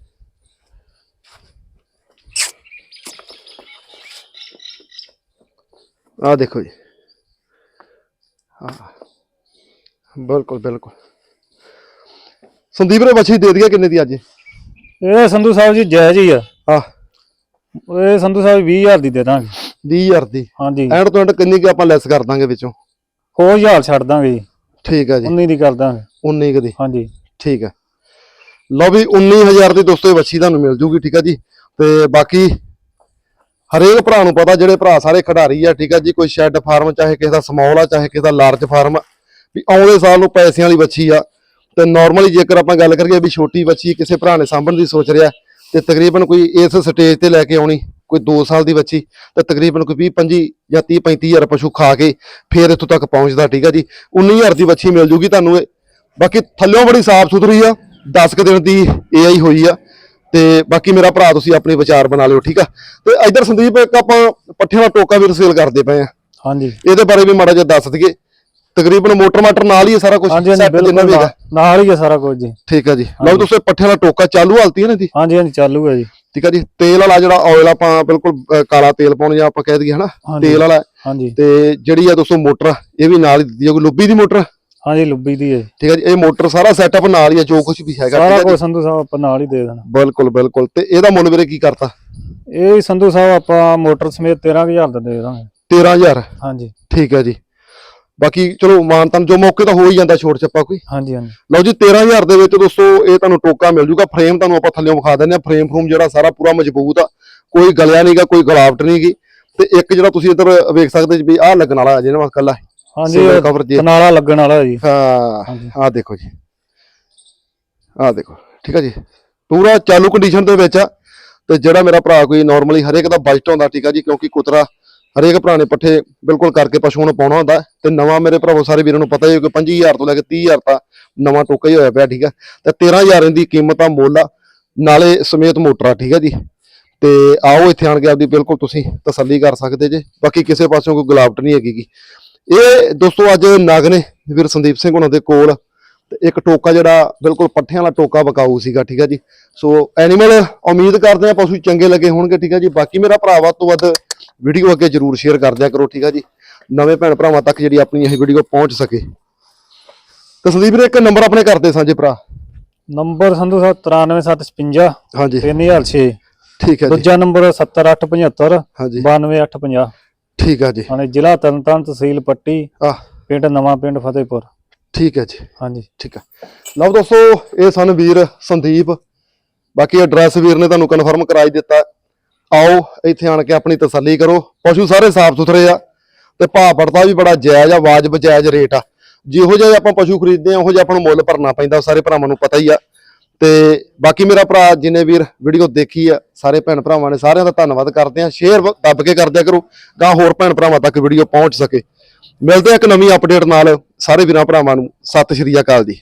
ਆ ਦੇਖੋ ਜੀ। ਹਾਂ। ਬਿਲਕੁਲ ਬਿਲਕੁਲ। ਸੰਦੀਪ ਨੇ ਬੱਚੀ ਦੇ ਦਿਆ ਕਿੰਨੇ ਦੀ ਅੱਜ? ਇਹ ਸੰਧੂ ਸਾਹਿਬ ਜੀ ਜਾਇਜ਼ ਹੀ ਆ। ਆ ਇਹ ਸੰਧੂ ਸਾਹਿਬ 20000 ਦੀ ਦੇ ਦਾਂਗੇ। 20000 ਦੀ। ਹਾਂਜੀ। ਐਂਡ ਤੋਂ ਐਂਡ ਕਿੰਨੀ ਕਿ ਆਪਾਂ ਲੈਸ ਕਰ ਦਾਂਗੇ ਵਿੱਚੋਂ? ਹੋਰ ਹਜ਼ਾਰ ਛੱਡ ਦਾਂਗੇ ਜੀ। ਠੀਕ ਹੈ ਜੀ। 19 ਦੀ ਕਰ ਦਾਂਗੇ। 19 ਕੁ ਦੀ। ਹਾਂਜੀ। ਠੀਕ ਹੈ ਲਓ ਵੀ 19000 ਦੀ ਦੋਸਤੋ ਇਹ ਵੱਛੀ ਤੁਹਾਨੂੰ ਮਿਲ ਜੂਗੀ ਠੀਕ ਹੈ ਜੀ। ਤੇ ਬਾਕੀ ਹਰੇਕ ਭਰਾ ਨੂੰ ਪਤਾ, ਜਿਹੜੇ ਭਰਾ ਸਾਰੇ ਖਿਡਾਰੀ ਆ, ਠੀਕ ਆ ਜੀ, ਕੋਈ ਸ਼ੈੱਡ ਫਾਰਮ ਚਾਹੇ ਕਿਸੇ ਦਾ ਸਮਾਲ ਆ, ਚਾਹੇ ਕਿਸੇ ਦਾ ਲਾਰਜ ਫਾਰਮ ਵੀ ਆਉਂਦੇ ਸਾਲ ਨੂੰ ਪੈਸਿਆਂ ਵਾਲੀ ਵੱਛੀ ਆ। ਤੇ ਨਾਰਮਲੀ ਜੇਕਰ ਆਪਾਂ ਗੱਲ ਕਰੀਏ ਵੀ ਛੋਟੀ ਵੱਛੀ ਕਿਸੇ ਭਰਾ ਨੇ ਸਾਂਭਣ ਦੀ ਸੋਚ ਰਿਹਾ, ਤੇ ਤਕਰੀਬਨ ਕੋਈ ਇਸ ਸਟੇਜ ਤੇ ਲੈ ਕੇ ਆਉਣੀ, ਕੋਈ 2 ਸਾਲ ਦੀ ਬੱਚੀ ਤੇ ਤਕਰੀਬਨ ਕੋਈ 20 25 ਜਾਂ 30 35000 ਪਸ਼ੂ ਖਾ ਕੇ ਫੇਰ ਇੱਥੋਂ ਤੱਕ ਪਹੁੰਚਦਾ, ਠੀਕ ਆ ਜੀ। 19000 ਦੀ ਵੱਛੀ ਮਿਲ ਜੂਗੀ ਤੁਹਾਨੂੰ ਇਹ। ਬਾਕੀ ਥੱਲਿਓਂ ਬੜੀ ਸਾਫ਼ ਸੁਥਰੀ ਆ 10 ਕੁ ਦਿਨ ਦੀ ਏਆਈ ਹੋਈ ਆ। ਤੇ ਬਾਕੀ ਮੇਰਾ ਭਰਾ ਤੁਸੀਂ ਆਪਣੇ ਵਿਚਾਰ ਬਣਾ ਲਿਓ ਠੀਕ ਆ? ਤੇ ਇਧਰ ਸੰਦੀਪ ਇੱਕ ਆਪਾਂ ਪੱਠਿਆਂ ਦਾ ਟੋਕਾ ਵੀ ਸੇਲ ਕਰਦੇ ਪਏ ਆ। ਹਾਂਜੀ। ਇਹਦੇ ਬਾਰੇ ਵੀ ਮਾੜਾ ਜਿਹਾ ਦੱਸ ਦਈਏ। ਤਕਰੀਬਨ ਮੋਟਰ ਮਾਟਰ ਨਾਲ ਹੀ ਹੈ ਸਾਰਾ ਕੁਝ ਹਾਂਜੀ ਹਾਂਜੀ ਬਿਲਕੁਲ ਨਾਲ- ਨਾਲ ਹੀ ਹੈ ਸਾਰਾ ਕੁਝ ਜੀ। ਠੀਕ ਆ ਜੀ। ਲਓ ਇਹ ਪੱਠਿਆਂ ਦਾ ਟੋਕਾ ਚਾਲੂ ਹਾਲਤੀ ਹੈ ਨਾ ਜੀ? ਹਾਂਜੀ ਹਾਂਜੀ ਚਾਲੂ ਹੈ ਜੀ। ਠੀਕ ਆ ਜੀ। ਤੇਲ ਵਾਲਾ ਜਿਹੜਾ ਆਇਲ ਆਪਾਂ ਬਿਲਕੁਲ ਕਾਲਾ ਤੇਲ ਪਾਉਣ ਜਾਂ ਆਪਾਂ ਕਹਿ ਦਈਏ ਹਨਾ ਤੇਲ ਵਾਲਾ। ਹਾਂਜੀ। ਤੇ ਜਿਹੜੀ ਆ ਦੋਸਤੋ ਮੋਟਰ ਇਹ ਵੀ ਨਾਲ ਹੀ ਦਿੱਤੀ ਜਾਊਗੀ। ਲੁੱਬੀ ਦੀ ਮੋਟਰ ਹਾਂਜੀ ਲੁੱਬੀ ਦੀ ਹੈ। ਠੀਕ ਆ ਜੀ ਇਹ ਮੋਟਰ ਸਾਰਾ ਸੈਟਅਪ ਨਾਲ ਹੀ ਆ ਜੋ ਕੁਝ ਵੀ ਹੈਗਾ ਸਾਰਾ ਠੀਕ ਆ ਜੀ? ਕੁਝ ਸੰਧੂ ਸਾਹਿਬ ਆਪਾਂ ਨਾਲ ਹੀ ਦੇ ਦੇਣਾ। ਬਿਲਕੁਲ ਬਿਲਕੁਲ। ਤੇ ਇਹਦਾ ਮੁੱਲ ਵੀਰੇ ਕੀ ਕਰਤਾ? ਇਹ ਵੀ ਸੰਧੂ ਸਾਹਿਬ ਆਪਾਂ ਮੋਟਰ ਸਮੇਤ 13000 ਦਾ ਦੇ ਦਾਂਗੇ। 13000 ਹਾਂਜੀ। ਠੀਕ ਹੈ ਜੀ। ਬਾਕੀ ਚਲੋ ਮਾਨਤਨ ਜੋ ਮੌਕੇ ਤਾਂ ਹੋ ਹੀ ਜਾਂਦਾ ਛੋਟ ਛੱਪਾ ਕੋਈ। ਹਾਂਜੀ ਹਾਂਜੀ। ਲਓ ਜੀ 13000 ਦੇ ਵਿੱਚ ਦੋਸਤੋ ਇਹ ਤੁਹਾਨੂੰ ਟੋਕਾ ਮਿਲ ਜੂਗਾ। ਫਰੇਮ ਤੁਹਾਨੂੰ ਆਪਾਂ ਥੱਲੇੋਂ ਵਿਖਾ ਦਿੰਦੇ ਆ ਫਰੇਮ ਫਰੂਮ ਜਿਹੜਾ ਸਾਰਾ ਪੂਰਾ ਮਜ਼ਬੂਤ ਆ। ਕੋਈ ਗਲਿਆ ਨਹੀਂਗਾ ਕੋਈ ਗਲਾਵਟ ਨਹੀਂਗੀ ਤੇ ਇੱਕ ਜਿਹੜਾ ਤੁਸੀਂ ਇੱਧਰ ਵੇਖ ਸਕਦੇ ਜੀ ਵੀ ਆਹ ਲੱਗਣ ਵਾਲਾ ਜਿਹਨਾਂ ਵਾ ਕੱਲਾ ਹਾਂਜੀ Silver cover ਜੀ। ਤਨਾਲਾ ਲੱਗਣ ਵਾਲਾ ਜੀ। ਹਾਂ। ਆਹ ਦੇਖੋ ਜੀ। ਆਹ ਦੇਖੋ ਠੀਕ ਆ ਜੀ। ਪੂਰਾ ਚਾਲੂ ਕੰਡੀਸ਼ਨ ਦੇ ਵਿੱਚ ਆ। ਤੇ ਜਿਹੜਾ ਮੇਰਾ ਭਰਾ ਕੋਈ ਨਾਰਮਲੀ ਹਰੇਕ ਦਾ ਬਜਟ ਹੁੰਦਾ ਠੀਕ ਆ ਜੀ ਕਿਉਂਕਿ ਕੁਤਰਾ ਹਰੇਕ ਭਰਾ ਨੇ ਪੱਠੇ ਬਿਲਕੁਲ ਕਰਕੇ ਪਸ਼ੂਆਂ ਨੂੰ ਪਾਉਣਾ ਹੁੰਦਾ। ਤੇ ਨਵਾਂ ਮੇਰੇ ਭਰਾਵੋ ਸਾਰੇ ਵੀਰਾਂ ਨੂੰ ਪਤਾ ਹੀ ਹੈ ਕਿ 25000 ਤੋਂ ਲੈ ਕੇ 30000 ਤਾਂ ਨਵਾਂ ਟੋਕਾ ਹੀ ਹੋਇਆ ਪਿਆ ਠੀਕ ਆ। ਤੇ 13000 ਦੀ ਕੀਮਤ ਆ ਮੁੱਲ ਆ। ਨਾਲੇ ਸਮੇਤ ਮੋਟਰ ਆ ਠੀਕ ਆ ਜੀ। ਤੇ ਆਓ ਇੱਥੇ ਆਣ ਕੇ ਆਪਦੀ ਬਿਲਕੁਲ ਤੁਸੀਂ ਤਸੱਲੀ ਕਰ ਸਕਦੇ ਜੇ। ਬਾਕੀ ਕਿਸੇ ਪਾਸਿਓਂ ਕੋਈ ਗਲਾਵਟ ਨਹੀਂ ਹੈਗੀ। ਇਹ ਦੋਸਤੋ ਅੱਜ ਨਗ ਨੇ ਵੀਰ ਸੰਦੀਪ ਸਿੰਘ ਉਹਨਾਂ ਦੇ ਕੋਲ ਤੇ ਇੱਕ ਟੋਕਾ ਜਿਹੜਾ ਬਿਲਕੁਲ ਪੱਠਿਆਂ ਵਾਲਾ ਟੋਕਾ ਬਕਾਊ ਸੀਗਾ ਠੀਕ ਹੈ ਜੀ। ਸੋ ਐਨੀਮਲ ਉਮੀਦ ਕਰਦੇ ਆ ਪਸ਼ੂ ਚੰਗੇ ਲੱਗੇ ਹੋਣਗੇ ਠੀਕ ਹੈ ਜੀ। ਬਾਕੀ ਮੇਰਾ ਭਰਾ ਵੱਧ ਤੋਂ ਵੱਧ ਵੀਡੀਓ ਅੱਗੇ ਜਰੂਰ ਸ਼ੇਅਰ ਕਰ ਦਿਆ ਕਰੋ ਠੀਕ ਹੈ ਜੀ। ਨਵੇਂ ਭੈਣ ਭਰਾਵਾਂ ਤੱਕ ਜਿਹੜੀ ਆਪਣੀ ਇਹ ਵੀਡੀਓ ਪਹੁੰਚ ਸਕੇ। ਤੇ ਸੰਦੀਪ ਵੀਰੇ ਇੱਕ ਨੰਬਰ ਆਪਣੇ ਕਰਦੇ ਸਾਂਝੇ ਭਰਾ। ਨੰਬਰ ਸੰਧੂ ਸਾਹਿਬ 93756 ਹਾਂਜੀ। 3006 ਠੀਕ ਹੈ ਜੀ। ਦੂਜਾ ਨੰਬਰ 70875 ਹਾਂਜੀ। 92850 ਠੀਕ ਹੈ ਜੀ। ਹਾਂਜੀ ਜ਼ਿਲ੍ਹਾ ਤਰਨਤਾਰਨ ਤਹਿਸੀਲ ਪੱਟੀ ਆਹ। ਪਿੰਡ ਨਵਾਂ ਪਿੰਡ ਫਤਿਹਪੁਰ। ਠੀਕ ਹੈ ਜੀ। ਹਾਂਜੀ। ਠੀਕ ਹੈ ਲਓ ਦੋਸਤੋ ਇਹ ਸਨ ਵੀਰ ਸੰਦੀਪ। ਬਾਕੀ ਐਡਰੈਸ ਵੀਰ ਨੇ ਤੁਹਾਨੂੰ ਕਨਫਰਮ ਕਰਾਈ ਦਿੱਤਾ। ਆਓ ਇੱਥੇ ਆਣ ਕੇ ਆਪਣੀ ਤਸੱਲੀ ਕਰੋ। ਪਸ਼ੂ ਸਾਰੇ ਸਾਫ਼ ਸੁਥਰੇ ਆ ਤੇ ਭਾਅ ਪੜਤਾ ਵੀ ਬੜਾ ਜਾਇਜ਼ ਆ ਵਾਜਬ ਜਾਇਜ਼ ਰੇਟ ਆ। ਜਿਹੋ ਜਿਹਾ ਆਪਾਂ ਪਸ਼ੂ ਖਰੀਦਦੇ ਆ ਉਹੋ ਜਿਹਾ ਆਪਾਂ ਨੂੰ ਮੁੱਲ ਭਰਨਾ ਪੈਂਦਾ ਸਾਰੇ ਭਰਾਵਾਂ ਨੂੰ ਪਤਾ ਹੀ ਆ। ਤੇ ਬਾਕੀ ਮੇਰਾ ਭਰਾ ਜਿਨੇ ਵੀਰ ਵੀਡੀਓ ਦੇਖੀ ਆ, ਸਾਰੇ ਭੈਣ ਭਰਾਵਾਂ ਨੇ ਸਾਰਿਆਂ ਦਾ ਧੰਨਵਾਦ ਕਰਦੇ ਆ ਸ਼ੇਅਰ ਦੱਬ ਕੇ ਕਰਦਿਆ ਕਰੋ ਗਾਂ ਹੋਰ ਭੈਣ ਭਰਾਵਾਂ ਤੱਕ ਵੀਡੀਓ ਪਹੁੰਚ ਸਕੇ। ਮਿਲਦੇ ਆ ਇੱਕ ਨਵੀਂ ਅਪਡੇਟ ਨਾਲ। ਸਾਰੇ ਵੀਰਾਂ ਭਰਾਵਾਂ ਨੂੰ ਸਤਿ ਸ਼੍ਰੀ ਅਕਾਲ ਜੀ।